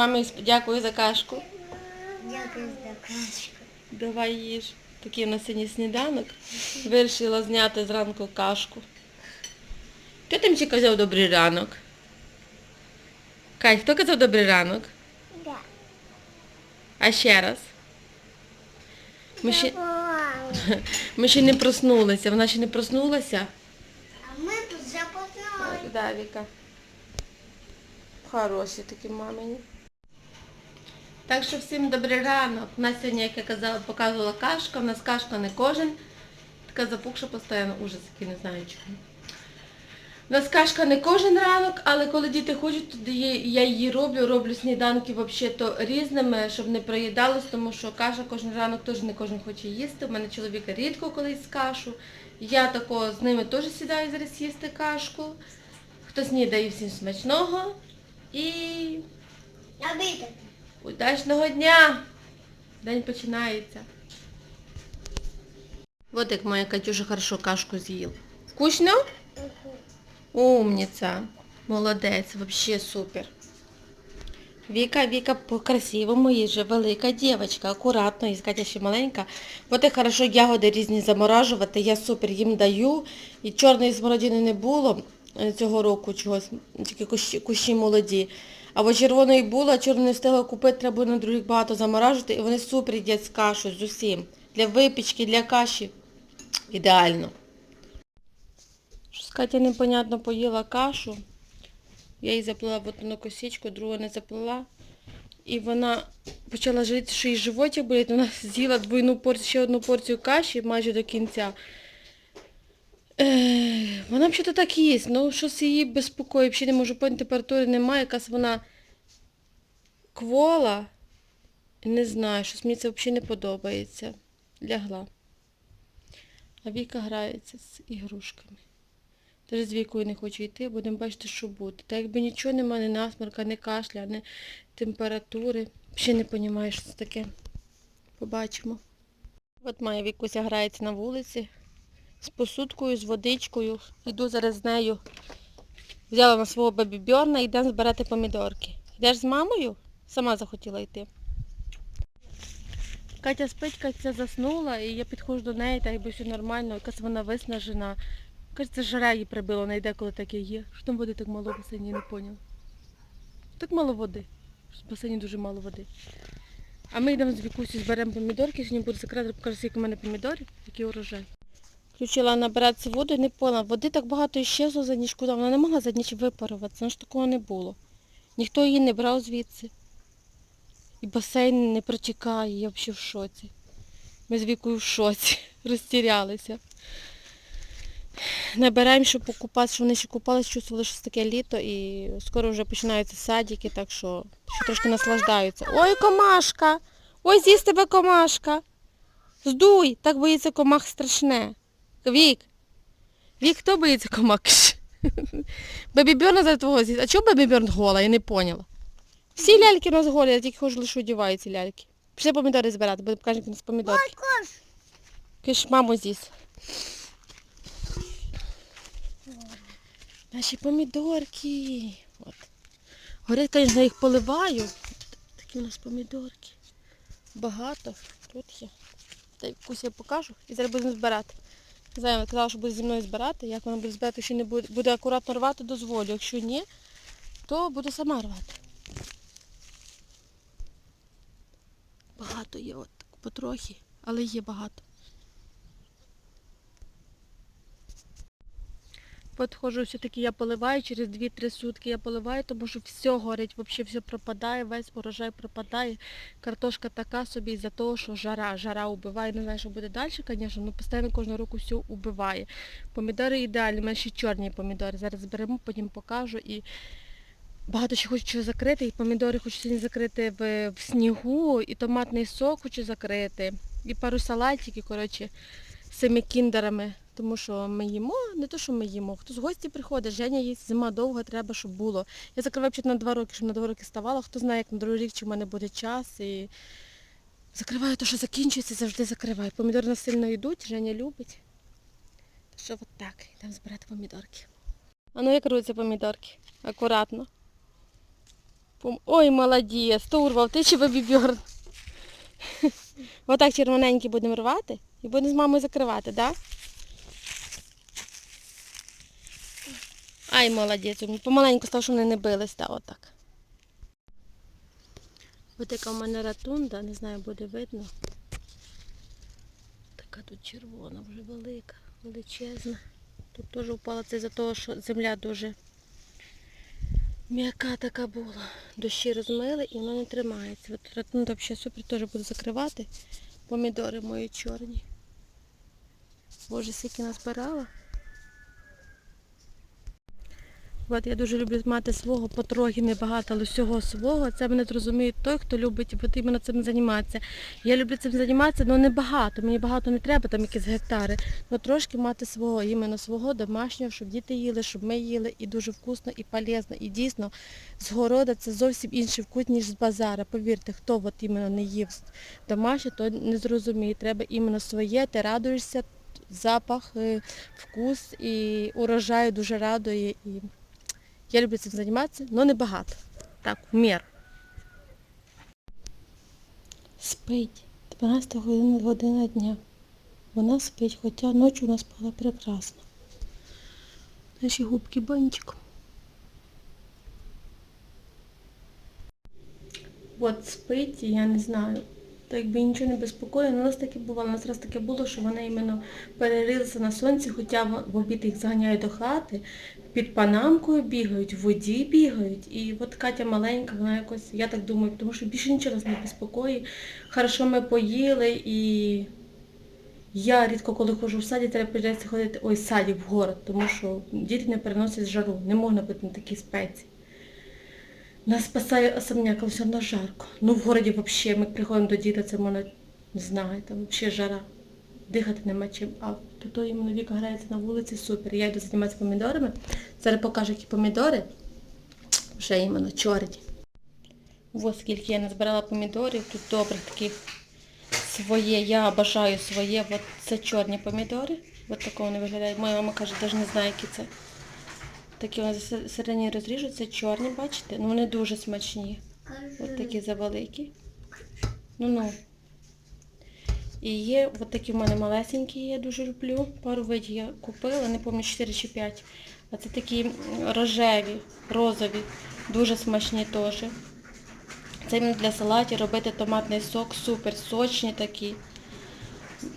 мамі дякую за кашку. Дякую за кашку. Давай їж. Такий у нас сьогодні сніданок. Вирішила зняти зранку кашку. Хто там ще казав добрий ранок? Кать, хто казав добрий ранок? Да. А ще раз. Ми ще, ми ще не проснулися. Вона ще не проснулася. А ми тут запознали. Да, Віка. Хороші такі мамині. Так що всім добрий ранок. У нас сьогодні, як я казала, показувала кашка. У нас кашка не кожен. Така запухша постійно ужас, який не знаю чому. У нас кашка не кожен ранок, але коли діти хочуть, є- я її роблю, роблю сніданки взагалі-то різними, щоб не проїдалось, тому що каша кожен ранок теж не кожен хоче їсти. У мене чоловік рідко колись кашу. Я тако з ними теж сідаю зараз їсти кашку. Хто снідає всім смачного і Обіда. Удачного дня! День починається. Вот як моя Катюша хорошо кашку з'їла. Вкусно? Умниця. Молодець, вообще супер. Віка, Віка по-красивому їй же велика дівчинка, акуратно, і Катя ще маленька. От і хорошо ягоди різні заморажувати, я супер їм даю. І чорної смородини не було цього року чогось, тільки кущі, кущі молоді. А от червоної було, а чорної не встигла купити, треба на других багато заморажувати, і вони супер їдять з кашею, з усім. Для випічки, для каші. Ідеально. Щось Катя непонятно поїла кашу. Я їй заплела в одну косичку, другу не заплела. І вона почала жаліти, що їй животик болить. Вона з'їла двойну порцію, ще одну порцію каші майже до кінця. Вона взагалі так їсть, ну щось її безпокоїть, взагалі не можу поняти, температури немає, якась вона квола. Не знаю, щось мені це взагалі не подобається. Лягла. А Віка грається з ігрушками. Теж з вікою не хочу йти, будемо бачити, що буде. Та якби нічого немає, ні насморка, ні кашля, ні температури. Ще не розумію, що це таке. Побачимо. От моя Вікуся грається на вулиці з посудкою, з водичкою. Йду зараз з нею. Взяла на свого бебі-бьорна і йдемо збирати помідорки. Йдеш з мамою? Сама захотіла йти. Катя спить, Катя заснула, і я підходжу до неї, так якби все нормально, якась вона виснажена. Кажеться, жара її прибило, не йде, коли таке є. Що там води так мало в басейні, не поняла. Так мало води. В басейні дуже мало води. А ми йдемо з Вікусі, зберемо помідорки, сьогодні буду секретар, покажу, скільки в мене помідорів, який урожай. Включила набиратися воду і не поняла. Води так багато іщезло за ніч куди. Вона не могла за ніч випаруватися, ну ж такого не було. Ніхто її не брав звідси. І басейн не протікає, я взагалі в шоці. Ми з Вікою в шоці, розтірялися. Набираємо, щоб покупати, що вони ще купались, чувствували, що таке літо і скоро вже починаються садики, так що ще трошки наслаждаються. Ой, комашка! Ой, з'їсть тебе комашка! Здуй! Так боїться комах страшне. Вік! Вік, хто боїться комах? Бебі Бьорна за твого з'їсть. А чого Бебі Бьорн гола? Я не поняла. Всі ляльки у нас голі, я тільки хожу лише одіваються ляльки. Пішли помідори збирати, бо покажемо, які у нас помідорки. Киш, маму з'їсть. Наші помідорки. От. Горять, звісно, я їх поливаю. Такі у нас помідорки. Багато. Тут є. Та якусь я покажу і зараз будемо збирати. Знаю, казала, що буде зі мною збирати. Як вона буде збирати, якщо не буде, буде акуратно рвати, дозволю. Якщо ні, то буду сама рвати. Багато є, от потрохи, але є багато. Подходжу, все-таки я поливаю, через 2-3 сутки я поливаю, тому що все горить, взагалі все пропадає, весь урожай пропадає. Картошка така собі із-за того, що жара, жара убиває. Не знаю, що буде далі, звісно, але постійно кожного року все убиває. Помідори ідеальні, у мене ще чорні помідори. Зараз зберемо, потім покажу. І багато ще хочу чого закрити. І помідори хочу сьогодні закрити в, в снігу, і томатний сок хочу закрити, і пару салатиків, коротше, з цими кіндерами. Тому що ми їмо, не то, що ми їмо. Хто з гості приходить, Женя їсть, зима довга, треба, щоб було. Я закриваю на два роки, щоб на два роки ставала. Хто знає, як на другий рік, чи в мене буде час. І закриваю те, що закінчується, завжди закриваю. Помідори нас сильно йдуть, Женя любить. Що от так, йдемо збирати помідорки. А ну як руться помідорки? Акуратно. Ой, молодець, то урвав, ти чи бібьорн. Отак червоненький будемо рвати і будемо з мамою закривати, так? Да? Ай, молодець, помаленьку став, щоб вони не бились, так, отак. Ось така в мене ратунда, не знаю, буде видно. Така тут червона, вже велика, величезна. Тут теж впала це за того, що земля дуже м'яка така була. Дощі розмили і воно не тримається. От ратунда взагалі супер теж буду закривати. Помідори мої чорні. Боже, скільки назбирала. От я дуже люблю мати свого потрохи небагато, але всього свого. Це мене зрозуміє той, хто любить іменно цим займатися. Я люблю цим займатися, але не багато. Мені багато не треба, там якісь гектари. але трошки мати свого, іменно свого домашнього, щоб діти їли, щоб ми їли. І дуже вкусно, і полезно. І дійсно з города це зовсім інший вкус, ніж з базара. Повірте, хто от іменно не їв домашнє, то не зрозуміє. Треба іменно своє, ти радуєшся, запах, е, вкус і урожай дуже радує. І я люблю цим займатися, але не багато. Так, в міру. Спить. 12 година, година дня. Вона спить, хоча ночі вона спала прекрасно. Наші губки банчиком. От спить, я не знаю. Так якби нічого не безпокоїть. У нас таке бувало, у нас раз таке було, що вони іменно перерилися на сонці, хоча в обід їх заганяють до хати, під панамкою бігають, в воді бігають. І от Катя маленька, вона якось, я так думаю, тому що більше нічого нас не безпокоїть. Хорошо ми поїли і я рідко коли ходжу в саді, треба прийдеться ходити, ой, в саді в город, тому що діти не переносять жару, не можна бути на такій спеці. Нас спасає особняк, але все одно жарко. Ну в городі взагалі, ми приходимо до діда, це можна, не знаю, там взагалі жара. Дихати нема чим. А то іменно Віка грається на вулиці, супер. Я йду займатися помідорами. Зараз покажу, які помідори. Вже іменно чорні. Ось скільки я назбирала помідорів. Тут добрих таких своє. Я бажаю своє. От це чорні помідори. От такого вони виглядають. Моя мама каже, навіть не знаю, які це. Такі вони середні розріжуться, чорні, бачите? Ну вони дуже смачні. Ось такі завеликі. Ну ну. І є от такі в мене малесенькі, я дуже люблю. Пару видів я купила, не пам'ятаю 4 чи 5. А це такі рожеві, розові, дуже смачні теж. Це для салатів робити томатний сок, супер сочні такі.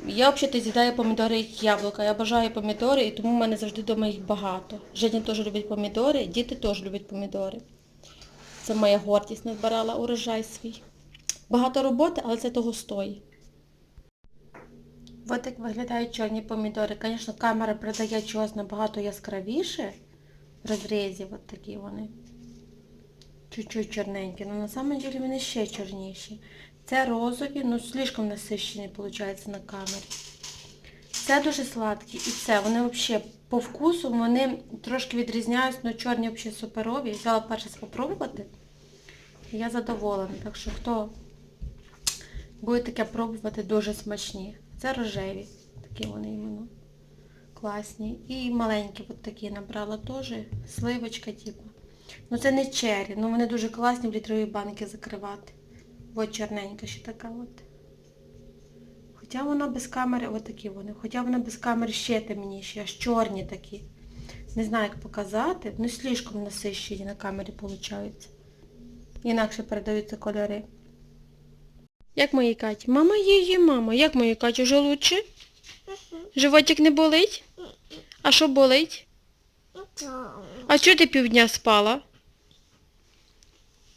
Я взагалі з'їдаю помідори як яблука. Я бажаю помідори і тому в мене завжди вдома їх багато. Женя теж любить помідори, діти теж люблять помідори. Це моя гордість назбирала урожай свій. Багато роботи, але це того стоїть. Ось так виглядають чорні помідори. Звісно, камера передає чогось набагато яскравіше в розрізі, от такі вони. Чуть-чуть чорненькі, але на самом деле вони ще чорніші. Це розові, ну слишком насищені, виходить, на камері. Це дуже сладкі. І це, вони взагалі по вкусу, вони трошки відрізняються, але чорні взагалі суперові. Взяла перше спробувати. Я задоволена. Так що хто буде таке пробувати, дуже смачні. Це рожеві. Такі вони іменно класні. І маленькі от такі набрала теж. Сливочка, типу. Ну це не чері, ну вони дуже класні в літрові банки закривати. От чорненька ще така от. Хоча вона без камери, от вони. Хоча вона без камери ще темніші, аж чорні такі. Не знаю, як показати. Ну слишком насищені на камері виходить. Інакше передаються кольори. Як моїй Каті? Мама її, мама. Як моїй Каті, вже лучше? Животик не болить? А що болить? А чого ти півдня спала?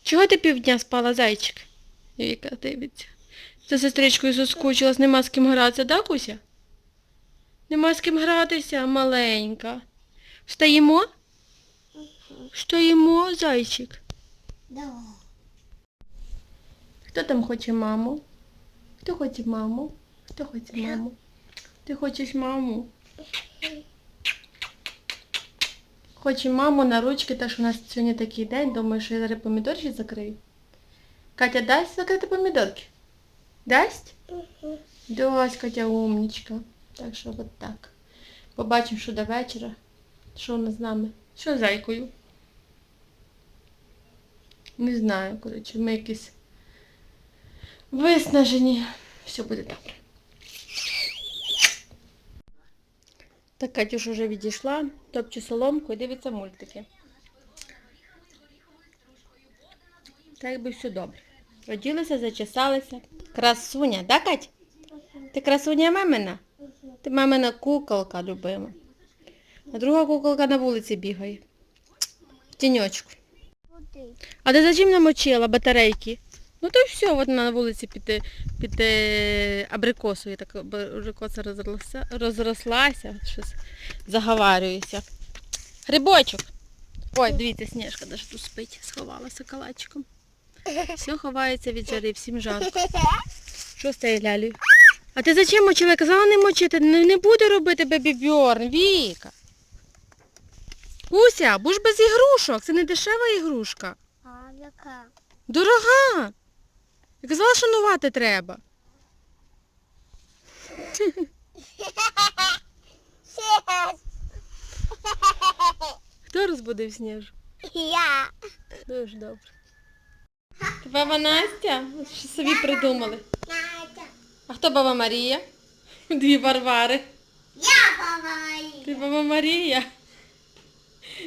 Чого ти півдня спала, зайчик? Віка дивиться. За сестричкою соскучилась, нема з ким гратися, да, Куся? Нема з ким гратися, маленька. Встаємо? Встаємо, зайчик. Да. Хто там хоче маму? Хто хоче маму? Хто хоче маму? Ти хочеш маму? Хоче маму на ручки, так що у нас сьогодні такий день, думаю, що я зараз помідорки закрию. Катя, дасть закрити помідорки? Дасть? Дасть, Катя умничка. Так що от так. Побачимо, що до вечора. Що у нас з нами? Що з зайкою? Не знаю, коротше, ми якісь виснажені. Все буде добре. Так Катюш вже відійшла, топче соломку і дивиться мультики. Так якби все добре. Родилися, зачесалися. Красуня, да, Кать? Ти красуня мамина? Ти мамина куколка любима. А друга куколка на вулиці бігає. В тіньочку. А ти зачем намочила батарейки? Ну то й все, от на вулиці під, під е, абрикосою, так абрикоса розросла, розрослася, щось заговарюється. Грибочок. Ой, дивіться, Сніжка навіть тут спить, сховалася калачиком. Все ховається від жари, всім жарко. Що з цією лялею? А ти зачем мочила? Я казала не мочити, не, не буде робити бебі Бьорн, Віка. Уся, будь без ігрушок, це не дешева ігрушка. А яка? Дорога. Я казала, шанувати треба. Хто розбудив сніжу? Я. Дуже добре. Баба Настя? Що собі придумали? Надя. А хто баба Марія? Дві Варвари. Я бабай. Ти баба Марія.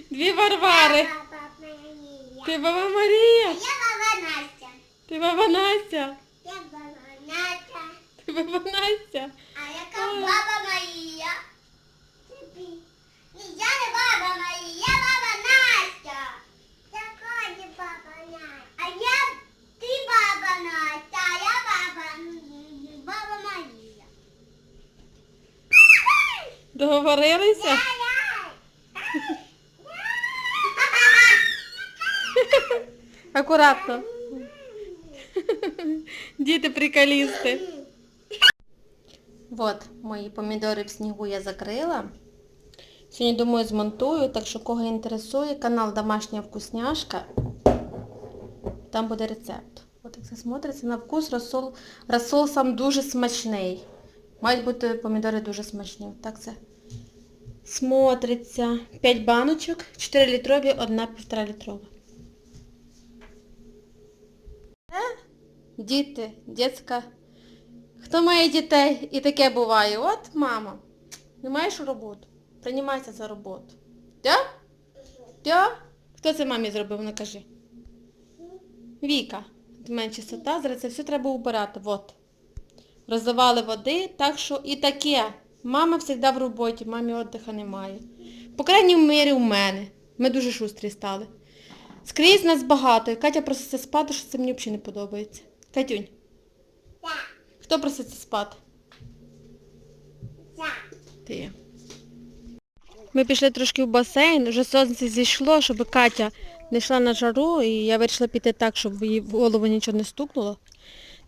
Дві Варвари. Баба Марія. Ти баба Марія. Я баба Настя. Ти баба Настя. Я баба Настя. Ти баба Настя. А яка баба Марія? Ні, я не баба Марія, я баба Настя. Яка не баба Настя? А я ти баба Настя, а я баба, м, баба Марія. Ай-яй. Акуратно. Діти приколісти. Вот, мої помідори в снігу я закрила. Сьогодні, думаю, змонтую, так що кого інтересує, канал Домашня вкусняшка. Там буде рецепт. От як це смотриться на вкус, розсол, розсол сам дуже смачний. Мають бути помідори дуже смачні. Так це смотриться. 5 баночок, 4 літрові, одна 1,5 літрова. Діти, дітська. Хто має дітей і таке буває? От, мама, не маєш роботу? Приймайся за роботу. Да? Да? Хто це мамі зробив, ну кажи. Віка. От мене чистота, зараз це все треба убирати. Вот. Розливали води, так що і таке. Мама завжди в роботі, мамі віддиха немає. По крайній мірі у мене. Ми дуже шустрі стали. Скрізь нас багато, і Катя проситься спати, що це мені взагалі не подобається. Катюнь, Так, хто проситься спати? так. Ти. Ми пішли трошки в басейн, вже сонце зійшло, щоб Катя не йшла на жару, і я вирішила піти так, щоб їй в голову нічого не стукнуло.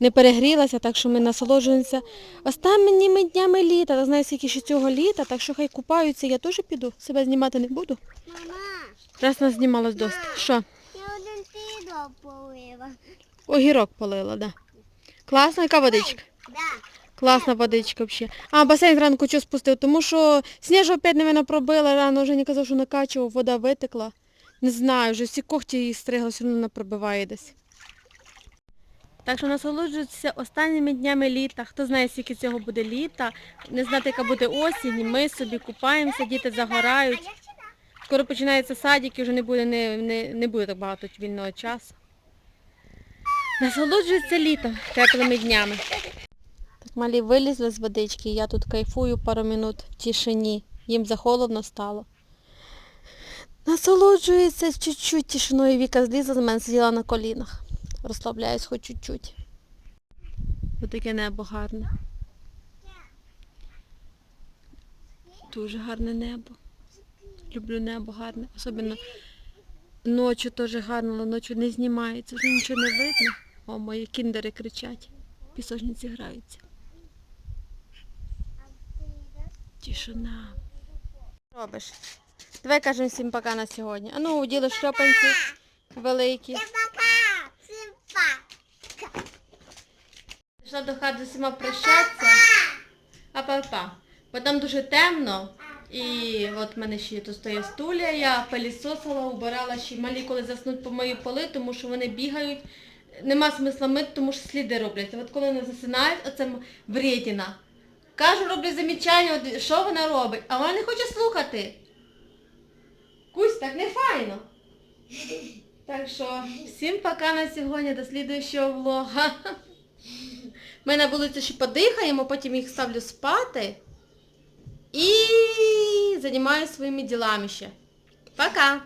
Не перегрілася, так що ми насолоджуємося останніми днями літа. Та знаю, скільки ще цього літа, так що хай купаються, я теж піду. Себе знімати не буду. Мама, Раз нас знімалось досить. Що? я один підо полила. Огірок полила, да. Класна, яка водичка? Да. Класна водичка взагалі. А басейн зранку що спустив, тому що сніжу опять мене пробила, рано вже не казав, що накачував, вода витекла. Не знаю, вже всі когті її стригла, все одно вона пробиває десь. Так що насолоджуйтеся останніми днями літа. Хто знає, скільки цього буде літа, не знати, яка буде осінь, ми собі купаємося, діти загорають. Скоро починається садик і вже не буде, не, не, не буде так багато вільного часу. Насолоджується літом, теплими днями. Так малі вилізли з водички, я тут кайфую пару минут в тишині. Їм захолодно стало. Насолоджується чуть-чуть тишиною. Віка злізла з мене, сиділа на колінах. Розслабляюсь хоч чуть-чуть. Ось таке небо гарне. Дуже гарне небо. Люблю небо гарне. Особливо ночі теж гарно, але ночі не знімається, вже нічого не видно. О, мої кіндери кричать. Пісочниці граються. Тишина. Робиш. Давай кажемо всім пока на сьогодні. А ну, уділи шльопанці великі. Пока. Всім пока. Пішла до хати з прощатися. А папа. Бо там дуже темно. І от в мене ще тут стоїть стуля, я пилісосила, убирала ще малі, коли заснуть по мої поли, тому що вони бігають. Нема смисла мити, тому що сліди роблять. От коли вони засинають, оце вредіна. Кажу, роблю замічання, що вона робить, а вона не хоче слухати. Кусь, так не файно. Так що, всім пока на сьогодні, до слідуючого влога. Ми на вулиці ще подихаємо, потім їх ставлю спати. І займаюся своїми ділами ще. Пока!